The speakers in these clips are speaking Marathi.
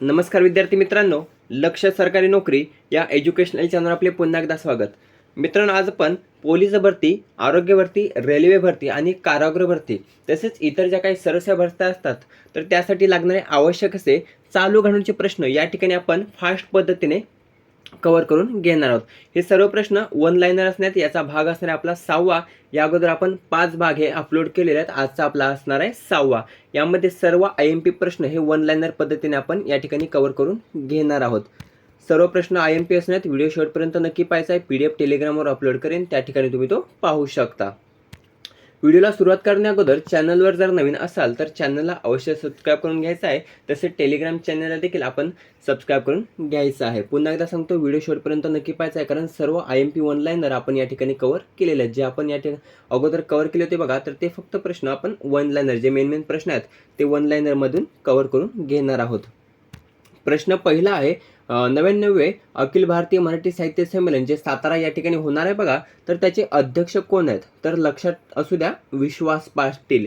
नमस्कार विद्यार्थी मित्रांनो लक्ष सरकारी नोकरी या एज्युकेशनल चॅनल आपले पुन्हा एकदा स्वागत. मित्रांनो आज आपण पोलीस भरती आरोग्य भरती रेल्वे भरती आणि कारागृह भरती तसेच इतर ज्या काही सरस्या भरत्या असतात तर त्यासाठी लागणारे आवश्यक असे चालू घालूनचे प्रश्न या ठिकाणी आपण फास्ट पद्धतीने कवर करून घेणार आहोत. हे सर्व प्रश्न वन लाईनर असण्यात याचा भाग असणार आहे आपला सहावा या अगोदर आपण पाच भाग हे अपलोड केलेले आहेत. आजचा आपला असणार आहे सहावा. यामध्ये सर्व आय एम पी प्रश्न हे वन लाईनर पद्धतीने आपण या ठिकाणी कव्हर करून घेणार आहोत. सर्व प्रश्न आय एम पी असण्यात व्हिडिओ शेवटपर्यंत नक्की पाहायचा आहे. पी डी एफ टेलिग्रामवर अपलोड करेन. त्या ठिकाणी तुम्ही तो पाहू शकता. व्हिडिओला सुरुवात करण्याअगोदर चॅनलवर जर नवीन असाल तर चॅनलला अवश्य सबस्क्राईब करून घ्यायचं आहे. तसेच टेलिग्राम चॅनलला देखील आपण सबस्क्राईब करून घ्यायचं आहे. पुन्हा एकदा सांगतो व्हिडिओ शेवटपर्यंत नक्की पाहायचा आहे. कारण सर्व आय एम पी ऑनलाईनर आपण या ठिकाणी कव्हर केलेले आहेत. जे आपण या ठिकाणी अगोदर कवर केले होते बघा तर ते फक्त प्रश्न आपण ऑनलाईनर जे मेन मेन प्रश्न आहेत ते वन लाईनरमधून करून घेणार आहोत. प्रश्न पहिला आहे नव्याण्णवे अखिल भारतीय मराठी साहित्य संमेलन जे सातारा या ठिकाणी होणार आहे बघा तर त्याचे अध्यक्ष कोण आहेत? तर लक्षात असू द्या विश्वास पाटील.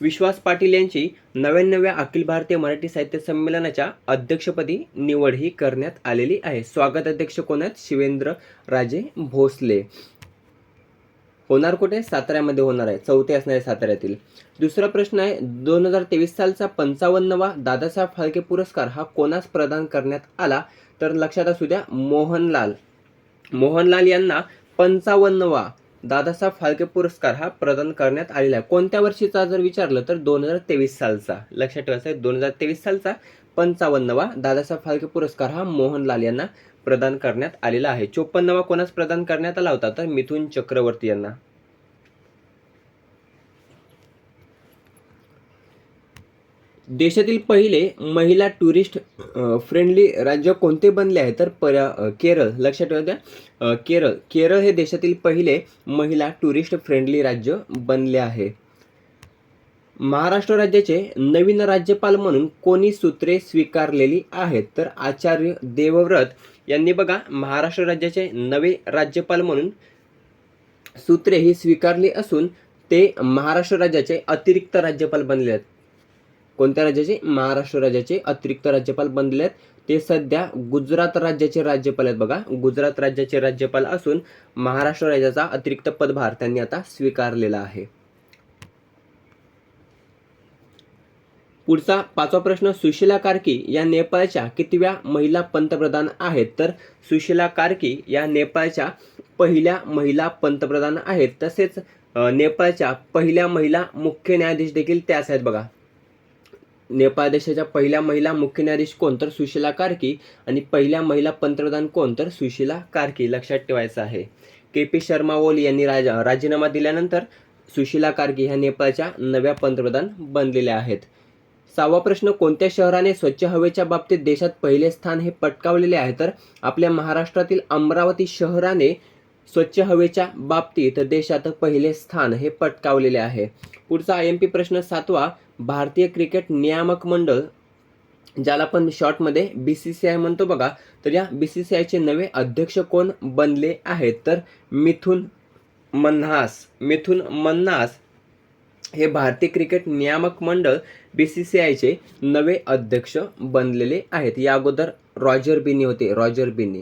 विश्वास पाटील यांची नव्याण्णव्या अखिल भारतीय मराठी साहित्य संमेलनाच्या अध्यक्षपदी निवड ही करण्यात आलेली आहे. स्वागत अध्यक्ष कोण आहेत? शिवेंद्र राजे भोसले. होणार कुठे? साताऱ्यामध्ये होणार आहे. चौथे असणार आहे साताऱ्यातील. दुसरा प्रश्न आहे दोन हजार तेवीस सालचा पंचावन्नवा दादासाहेब फाळके पुरस्कार हा कोणास प्रदान करण्यात आला? तर लक्षात असू द्या मोहनलाल. मोहनलाल यांना पंचावन्नवा दादासाहेब फाळके पुरस्कार हा प्रदान करण्यात आलेला आहे. कोणत्या वर्षीचा जर विचारलं तर दोन हजार तेवीस सालचा. लक्षात ठेवायचं आहे दोन हजार तेवीस सालचा पंचावन्नवा दादासाहेब फाळके पुरस्कार हा मोहनलाल यांना प्रदान करण्यात आलेला आहे. चोपन्नवा कोणास प्रदान करण्यात आला होता? तर मिथुन चक्रवर्ती यांना. देशातील पहिले महिला टुरिस्ट फ्रेंडली राज्य कोणते बनले आहे? तर पर केरळ. लक्षात ठेवा द्या केरळ. केरळ हे देशातील पहिले महिला टुरिस्ट फ्रेंडली राज्य बनले आहे. महाराष्ट्र राज्याचे नवीन राज्यपाल म्हणून कोणी सूत्रे स्वीकारलेली आहेत? तर आचार्य देवव्रत यांनी बघा महाराष्ट्र राज्याचे नवे राज्यपाल म्हणून सूत्रे ही स्वीकारली असून ते महाराष्ट्र राज्याचे अतिरिक्त राज्यपाल बनले आहेत. कोणत्या राज्याचे? महाराष्ट्र राज्याचे अतिरिक्त राज्यपाल बनले आहेत. ते सध्या गुजरात राज्याचे राज्यपाल आहेत बघा. गुजरात राज्याचे राज्यपाल असून महाराष्ट्र राज्याचा अतिरिक्त पदभार त्यांनी आता स्वीकारलेला आहे. पुढचा पाचवा प्रश्न सुशीला कार्की या नेपाळच्या कितव्या महिला पंतप्रधान आहेत? तर सुशीला कार्की या नेपाळच्या पहिल्या महिला पंतप्रधान आहेत. तसेच नेपाळच्या पहिल्या महिला मुख्य न्यायाधीश देखील त्याच आहेत बघा. नेपाळ देशाच्या पहिल्या महिला मुख्य न्यायाधीश कोण? तर सुशीला कार्की आणि पहिल्या महिला पंतप्रधान कोण? तर सुशीला कार्की. लक्षात ठेवायचं आहे. के पी शर्मा ओली यांनी राज राजीनामा दिल्यानंतर सुशीला कार्की ह्या नेपाळच्या नव्या पंतप्रधान बनलेल्या आहेत. सहावा प्रश्न कोणत्या शहराने स्वच्छ हवेच्या बाबतीत देशात पहिले स्थान हे पटकावलेले आहे? तर आपल्या महाराष्ट्रातील अमरावती शहराने स्वच्छ हवेच्या बाबतीत देशात पहिले स्थान हे पटकावलेले आहे. पुढचा आय एम पी प्रश्न सातवा भारतीय क्रिकेट नियामक मंडळ ज्याला आपण शॉर्टमध्ये बी सी सी आय म्हणतो बघा तर या बी सी सी आयचे नवे अध्यक्ष कोण बनले आहेत? तर मिथुन मन्हास मिथुन मन्हास हे भारतीय क्रिकेट नियामक मंडळ बी सी सी आयचे नवे अध्यक्ष बनलेले आहेत. या अगोदर रॉजर बिनी होते. रॉजर बिनी.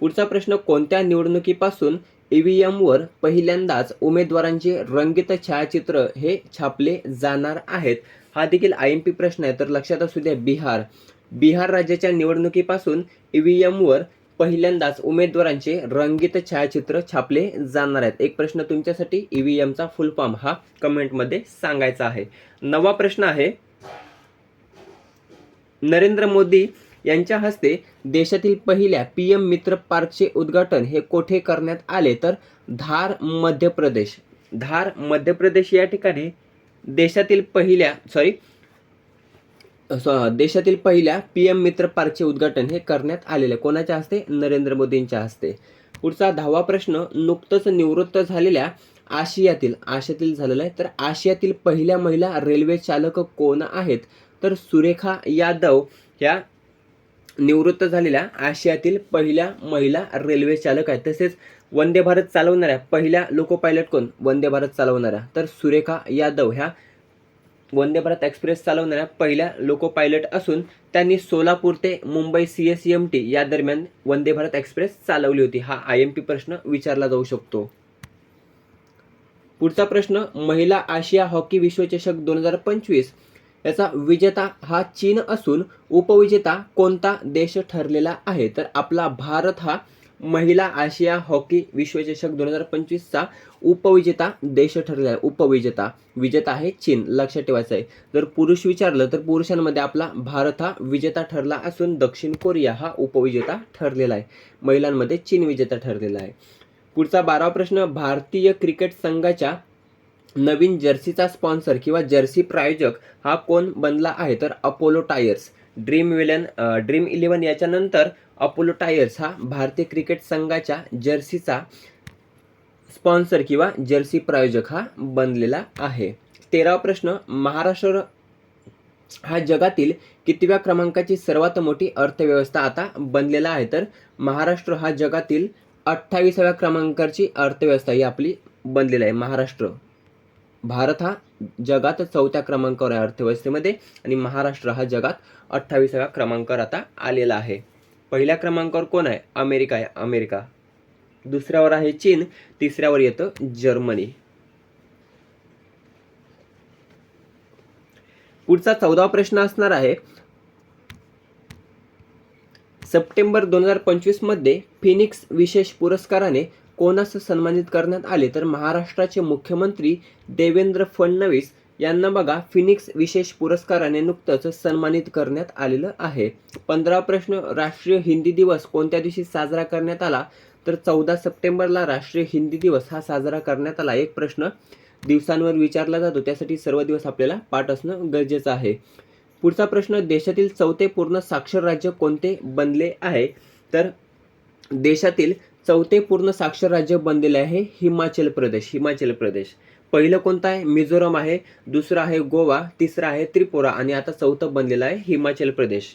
पुढचा प्रश्न कोणत्या निवडणुकीपासून ईव्हीएमवर पहिल्यांदाच उमेदवारांचे रंगीत छायाचित्र हे छापले जाणार आहेत? हा देखील आय एम पी प्रश्न आहे. तर लक्षात असू द्या बिहार. बिहार राज्याच्या निवडणुकीपासून ईव्हीएमवर पहिल्यांदाच उमेदवारांचे रंगीत छायाचित्र छापले जाणार आहेत. एक प्रश्न तुमच्यासाठी ईव्हीएमचा फुल फॉर्म हा कमेंटमध्ये सांगायचा आहे. नवा प्रश्न आहे नरेंद्र मोदी यांच्या हस्ते देशातील पहिल्या पी एम मित्र पार्कचे उद्घाटन हे कोठे करण्यात आले? तर धार मध्य प्रदेश. धार मध्य प्रदेश या ठिकाणी देशातील पहिल्या सॉरी देशातील पहिल्या पी एम मित्र पार्कचे उद्घाटन हे करण्यात आलेले आहे. कोणाच्या हस्ते? नरेंद्र मोदींच्या हस्ते. पुढचा दहावा प्रश्न नुकतंच निवृत्त झालेल्या आशियातील आशियातील झालेला आहे. तर आशियातील पहिल्या महिला रेल्वे चालक कोण आहेत? तर सुरेखा यादव ह्या निवृत्त झालेल्या आशियातील पहिल्या महिला रेल्वे चालक आहेत. तसेच वंदे भारत चालवणाऱ्या पहिल्या लोको पायलट कोण? वंदे भारत चालवणाऱ्या तर सुरेखा यादव ह्या वंदे भारत एक्सप्रेस चालवणाऱ्या पहिल्या लोको पायलट असून त्यांनी सोलापूर ते Mumbai C S M T या दरम्यान वंदे भारत एक्सप्रेस चालवली होती. हा आय एम पी प्रश्न विचारला जाऊ शकतो. पुढचा प्रश्न महिला आशिया हॉकी विश्वचषक दोन हजार पंचवीस याचा विजेता हा चीन असून उपविजेता कोणता देश ठरलेला आहे? तर आपला भारत हा महिला आशिया हॉकी विश्वचषक दोन हजार पंचवीसचा उपविजेता देश ठरलेला आहे उपविजेता विजेता आहे चीन. लक्षात ठेवायचं आहे जर पुरुष विचारलं तर पुरुषांमध्ये आपला भारत हा विजेता ठरला असून दक्षिण कोरिया हा उपविजेता ठरलेला आहे. महिलांमध्ये चीन विजेता ठरलेला आहे. पुढचा बारावा प्रश्न भारतीय क्रिकेट संघाच्या नवीन जर्सीचा स्पॉन्सर किंवा जर्सी प्रायोजक हा कोण बनला आहे? तर Apollo Tyres. Dream Eleven Dream Eleven याच्यानंतर अपोलो टायर्स हा भारतीय क्रिकेट संघाच्या जर्सीचा स्पॉन्सर किंवा जर्सी प्रायोजक हा बनलेला आहे. तेरावा प्रश्न महाराष्ट्र हा जगातील कितव्या क्रमांकाची सर्वात मोठी अर्थव्यवस्था आता बनलेला आहे? तर महाराष्ट्र हा जगातील अठ्ठावीसाव्या क्रमांकाची अर्थव्यवस्था ही आपली बनलेली आहे. महाराष्ट्र भारत हा जगात चौथ्या क्रमांकावर आहे अर्थव्यवस्थेमध्ये आणि महाराष्ट्र हा जगात अठ्ठावीसाव्या क्रमांकावर आता आलेला आहे. पहिल्या क्रमांकावर कोण आहे? अमेरिका आहे. अमेरिका. दुसऱ्यावर आहे चीन. तिसऱ्यावर येतं जर्मनी. पुढचा चौदावा प्रश्न असणार आहे. सप्टेंबर दोन हजार पंचवीसमध्ये फिनिक्स विशेष पुरस्काराने कोणास सन्मानित करण्यात आले? तर महाराष्ट्राचे मुख्यमंत्री देवेंद्र फडणवीस यांना बघा फिनिक्स विशेष पुरस्काराने नुकतंच सन्मानित करण्यात आलेलं आहे. पंधरा प्रश्न राष्ट्रीय हिंदी दिवस कोणत्या दिवशी साजरा करण्यात आला? तर चौदा सप्टेंबरला राष्ट्रीय हिंदी दिवस हा साजरा करण्यात आला. एक प्रश्न दिवसांवर विचारला जातो. त्यासाठी सर्व दिवस आपल्याला पाठ असणं गरजेचं आहे. पुढचा प्रश्न देशातील चौथे पूर्ण साक्षर राज्य कोणते बनले आहे? तर देशातील चौथे पूर्ण साक्षर राज्य बनलेले आहे हिमाचल प्रदेश हिमाचल प्रदेश. पहिलं कोणतं आहे? मिझोरम आहे दुसरं आहे गोवा तिसरं आहे त्रिपुरा आणि आता चौथं बनलेलं आहे हिमाचल प्रदेश.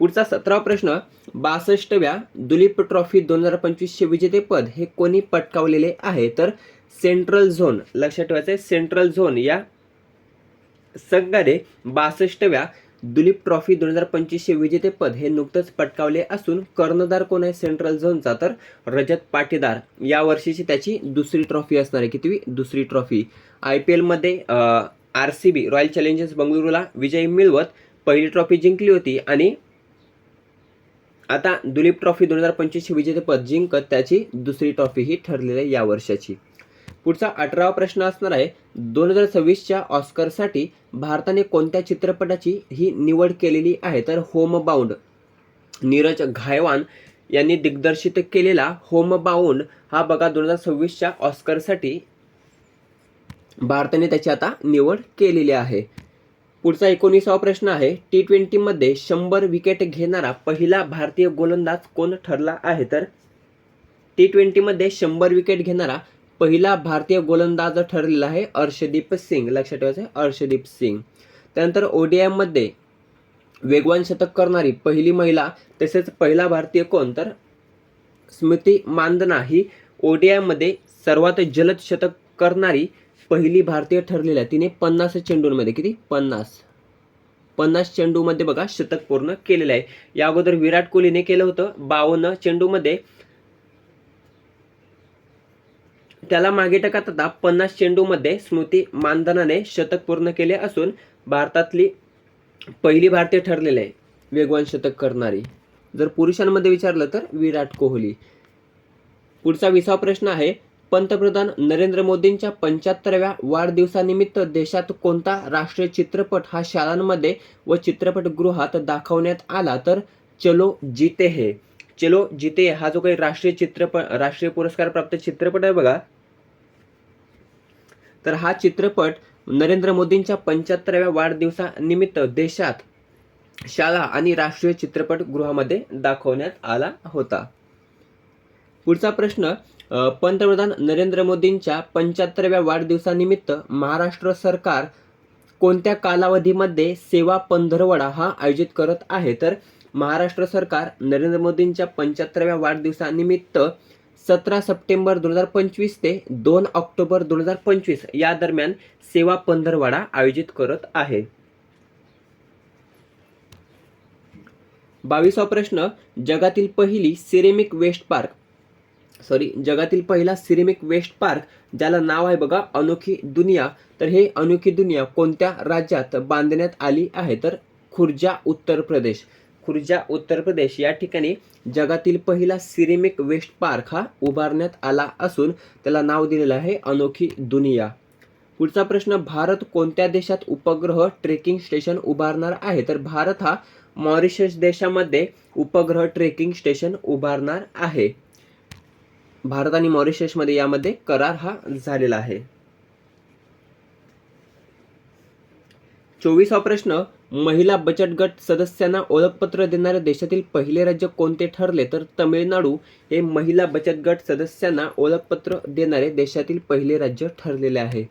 पुढचा सतरावा प्रश्न बासष्टव्या दुलीप ट्रॉफी दोन हजार पंचवीसचे विजेतेपद हे कोणी पटकावलेले आहे? तर सेंट्रल झोन लक्षात ठेवायचं आहे सेंट्रल झोन या संघाने बासष्टव्या दुलीप ट्रॉफी दोन हजार पंचवीसचे विजेतेपद हे नुकतंच पटकावले असून कर्णधार कोण आहे सेंट्रल झोनचा तर रजत पाटीदार. या वर्षीची त्याची दुसरी ट्रॉफी असणार आहे. कितवी? दुसरी ट्रॉफी. आय पी एलमध्ये R C B royal challengers बंगळुरूला विजय मिळवत पहिली ट्रॉफी जिंकली होती आणि आता दुलीप ट्रॉफी दोन हजार पंचवीसचे विजेतेपद जिंकत त्याची दुसरी ट्रॉफी ही ठरलेली आहे या वर्षाची. पुढचा अठरावा प्रश्न असणार आहे दोन हजार सव्वीसच्या ऑस्करसाठी भारताने कोणत्या चित्रपटाची ही निवड केलेली आहे? तर होमबाऊंड नीरज घायवान यांनी दिग्दर्शित केलेला होमबाऊंड हा बघा दोन हजार सव्वीसच्या ऑस्करसाठी भारताने त्याची आता निवड केलेली आहे. पुढचा एकोणीसावा प्रश्न आहे टी ट्वेंटीमध्ये शंभर विकेट घेणारा पहिला भारतीय गोलंदाज कोण ठरला आहे? तर टी ट्वेंटीमध्ये शंभर विकेट घेणारा पहिला भारतीय गोलंदाज ठरलेला आहे अर्षदीप सिंग. लक्षात ठेवायचं आहे अर्षदीप सिंग. त्यानंतर ओडीआयमध्ये वेगवान शतक करणारी पहिली महिला तसेच पहिला भारतीय कोण? तर स्मृती मानधना ही ओडीआयमध्ये सर्वात जलद शतक करणारी पहिली भारतीय ठरलेली आहे. तिने पन्नास चेंडूंमध्ये किती? पन्नास. पन्नास चेंडूमध्ये बघा शतक पूर्ण केलेलं आहे. या अगोदर विराट कोहलीने केलं होतं बावन्न चेंडूमध्ये त्याला मागे टाकत आता पन्नास चेंडूमध्ये स्मृती मानधनाने शतक पूर्ण केले असून भारतातली पहिली भारतीय ठरलेली आहे वेगवान शतक करणारी. जर पुरुषांमध्ये विचारलं तर विराट कोहली. पुढचा विसावा प्रश्न आहे पंतप्रधान नरेंद्र मोदींच्या पंच्याहत्तराव्या वाढदिवसानिमित्त देशात कोणता राष्ट्रीय चित्रपट हा शाळांमध्ये व चित्रपटगृहात दाखवण्यात आला तर चलो जीते हे? चलो जिते हा जो काही राष्ट्रीय चित्रपट राष्ट्रीय पुरस्कार प्राप्त चित्रपट आहे बघा. तर हा चित्रपट नरेंद्र मोदींच्या पंच्याहत्तराव्या वाढदिवसानिमित्त देशात शाळा आणि राष्ट्रीय चित्रपटगृहामध्ये दाखवण्यात आला होता. पुढचा प्रश्न पंतप्रधान नरेंद्र मोदींच्या पंच्याहत्तराव्या वाढदिवसानिमित्त महाराष्ट्र सरकार कोणत्या कालावधीमध्ये सेवा पंधरवडा हा आयोजित करत आहे? तर महाराष्ट्र सरकार नरेंद्र मोदींच्या पंच्याहत्तराव्या वाढदिवसानिमित्त सतरा सप्टेंबर दोन हजार पंचवीस ते दोन ऑक्टोबर दोन हजार पंचवीस या दरम्यान सेवा पंधरवाडा आयोजित करत आहे. बावीसवा प्रश्न जगातील पहिली सिरेमिक वेस्ट पार्क. सॉरी जगातील पहिला सिरेमिक वेस्ट पार्क ज्याला नाव आहे बघा अनोखी दुनिया. तर हे अनोखी दुनिया कोणत्या राज्यात बांधण्यात आली आहे? तर खुर्जा उत्तर प्रदेश. खुर्जा उत्तर प्रदेश या ठिकाणी जगातील पहिला सिरेमिक वेस्ट पार्क हा उभारण्यात आला असून त्याला नाव दिलेलं आहे अनोखी दुनिया. पुढचा प्रश्न भारत कोणत्या देशात उपग्रह ट्रेकिंग स्टेशन उभारणार आहे? तर भारत हा मॉरिशस देशामध्ये उपग्रह ट्रेकिंग स्टेशन उभारणार आहे. भारत आणि मॉरिशसमध्ये यामध्ये करार हा झालेला आहे. चोवीसा प्रश्न महिला बचत गट सदस्यांना ओळखपत्र देणारे देशातील पहिले राज्य कोणते ठरले तर तमिळनाडू हे महिला बचत गट सदस्यांना ओळखपत्र देणारे देशातील पहिले राज्य ठरलेले आहे.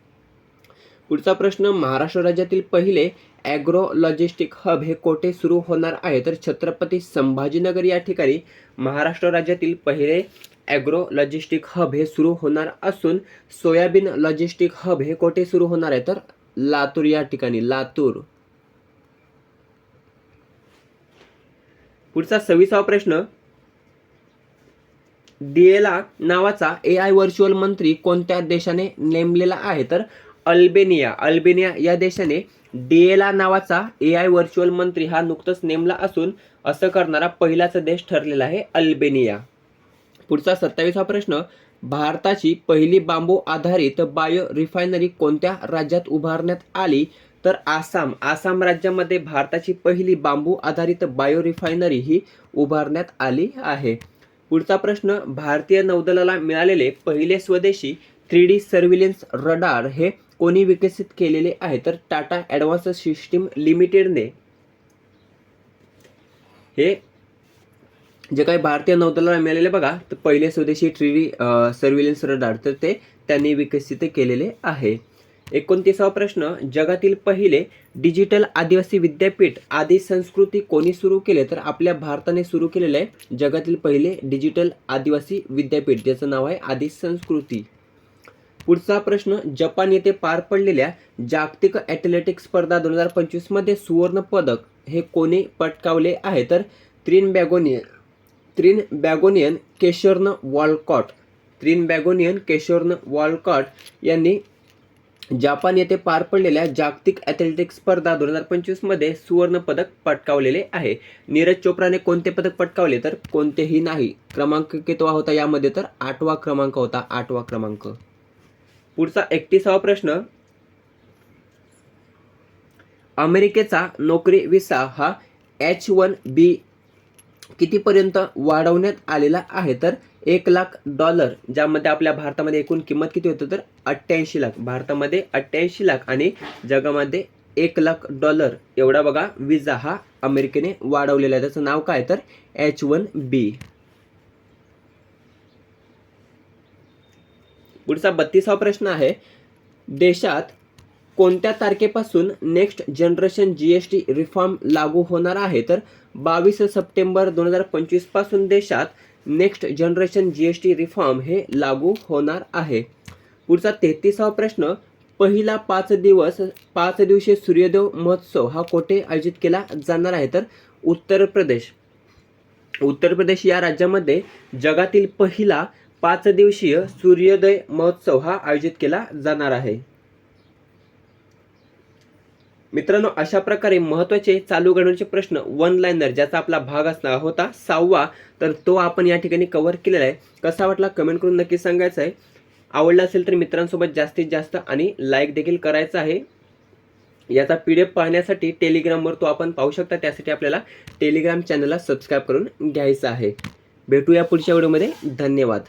पुढचा प्रश्न महाराष्ट्र राज्यातील पहिले ॲग्रो लॉजिस्टिक हब हे कोठे सुरू होणार आहे? तर छत्रपती संभाजीनगर या ठिकाणी महाराष्ट्र राज्यातील पहिले ॲग्रो लॉजिस्टिक हब हे सुरू होणार असून सोयाबीन लॉजिस्टिक हब हे कोठे सुरू होणार आहे? तर लातूर या ठिकाणी लातूर. पुढचा सव्वीसावा प्रश्न. डिएला नावाचा ए आय व्हर्च्युअल मंत्री कोणत्या देशाने नेमलेला आहे? तर अल्बेनिया. अल्बेनिया या देशाने डिएला नावाचा ए आय व्हर्च्युअल मंत्री हा नुकतंच नेमला असून असं करणारा पहिलाच देश ठरलेला आहे अल्बेनिया. पुढचा सत्तावीसा प्रश्न. भारताची पहिली बांबू आधारित बायो रिफायनरी कोणत्या राज्यात उभारण्यात आली? तर आसाम आसाम राज्यामध्ये भारताची पहिली बांबू आधारित बायो रिफायनरी ही उभारण्यात आली आहे. पुढचा प्रश्न भारतीय नौदलाला मिळालेले पहिले स्वदेशी थ्री डी सर्व्हिलन्स रडार हे कोणी विकसित केलेले आहे? तर टाटा ॲडव्हान्स सिस्टीम लिमिटेडने. हे जे काही भारतीय नौदलाला मिळालेले बघा तर पहिले स्वदेशी थ्री डी सर्व्हिलन्स रडार तर ते त्यांनी विकसित केलेले आहे. एकोणतीसावा प्रश्न जगातील पहिले डिजिटल आदिवासी विद्यापीठ आदी संस्कृती कोणी सुरू केले? तर आपल्या भारताने सुरू केलेलं आहे जगातील पहिले डिजिटल आदिवासी विद्यापीठ ज्याचं नाव आहे आदि संस्कृती. पुढचा प्रश्न जपान येथे पार पडलेल्या जागतिक ॲथलेटिक्स स्पर्धा दोन हजार पंचवीसमध्ये सुवर्ण पदक हे कोणी पटकावले आहे? तर Trinbagonian Trinbagonian Keshorn Walcott Trinbagonian Keshorn Walcott यांनी जापान येथे पार पडलेल्या जागतिक ॲथलेटिक्स स्पर्धा दोन हजार पंचवीसमध्ये सुवर्ण पदक पटकावलेले आहे. नीरज चोप्राने कोणते पदक पटकावले तर कोणतेही नाही. क्रमांक कितवा होता यामध्ये तर आठवा क्रमांक होता आठवा क्रमांक. पुढचा एकतीसावा प्रश्न. अमेरिकेचा नोकरी विसा हा एच वन बी कितीपर्यंत वाढवण्यात आलेला आहे? तर एक लाख डॉलर ज्यामध्ये आपल्या भारतामध्ये एकूण किंमत किती होतं? तर अठ्ठ्याऐंशी लाख. भारतामध्ये अठ्ठ्याऐंशी लाख आणि जगामध्ये एक लाख डॉलर. एवढा बघा विजा हा अमेरिकेने वाढवलेला आहे. त्याचं नाव काय? तर एच वन बी. पुढचा बत्तीसावा प्रश्न आहे. देशात कोणत्या तारखेपासून next generation G S T reform लागू होणार आहे? तर बावीस सप्टेंबर दोन हजार पंचवीसपासून देशात next generation G S T reform हे लागू होणार आहे. पुढचा तेहतीसावा प्रश्न पहिला पाच दिवस पाच दिवसीय सूर्योदय महोत्सव हा कोठे आयोजित केला जाणार आहे? तर उत्तर प्रदेश. उत्तर प्रदेश या राज्यामध्ये जगातील पहिला पाच दिवसीय सूर्योदय महोत्सव हा आयोजित केला जाणार आहे. मित्रांनो अशा प्रकारे महत्त्वाचे चालू घडवण्याचे प्रश्न वन लाईनर ज्याचा आपला भाग असणार होता सहावा तर तो आपण या ठिकाणी कव्हर केलेला आहे. कसा वाटला कमेंट करून नक्की सांगायचं आहे. आवडला असेल तर मित्रांसोबत जास्तीत जास्त आणि लाईक देखील करायचं आहे. याचा पी डी एफ पाहण्यासाठी टेलिग्रामवर तो आपण पाहू शकता. त्यासाठी आपल्याला टेलिग्राम चॅनलला सबस्क्राईब करून घ्यायचं आहे. भेटूया पुढच्या व्हिडिओमध्ये धन्यवाद.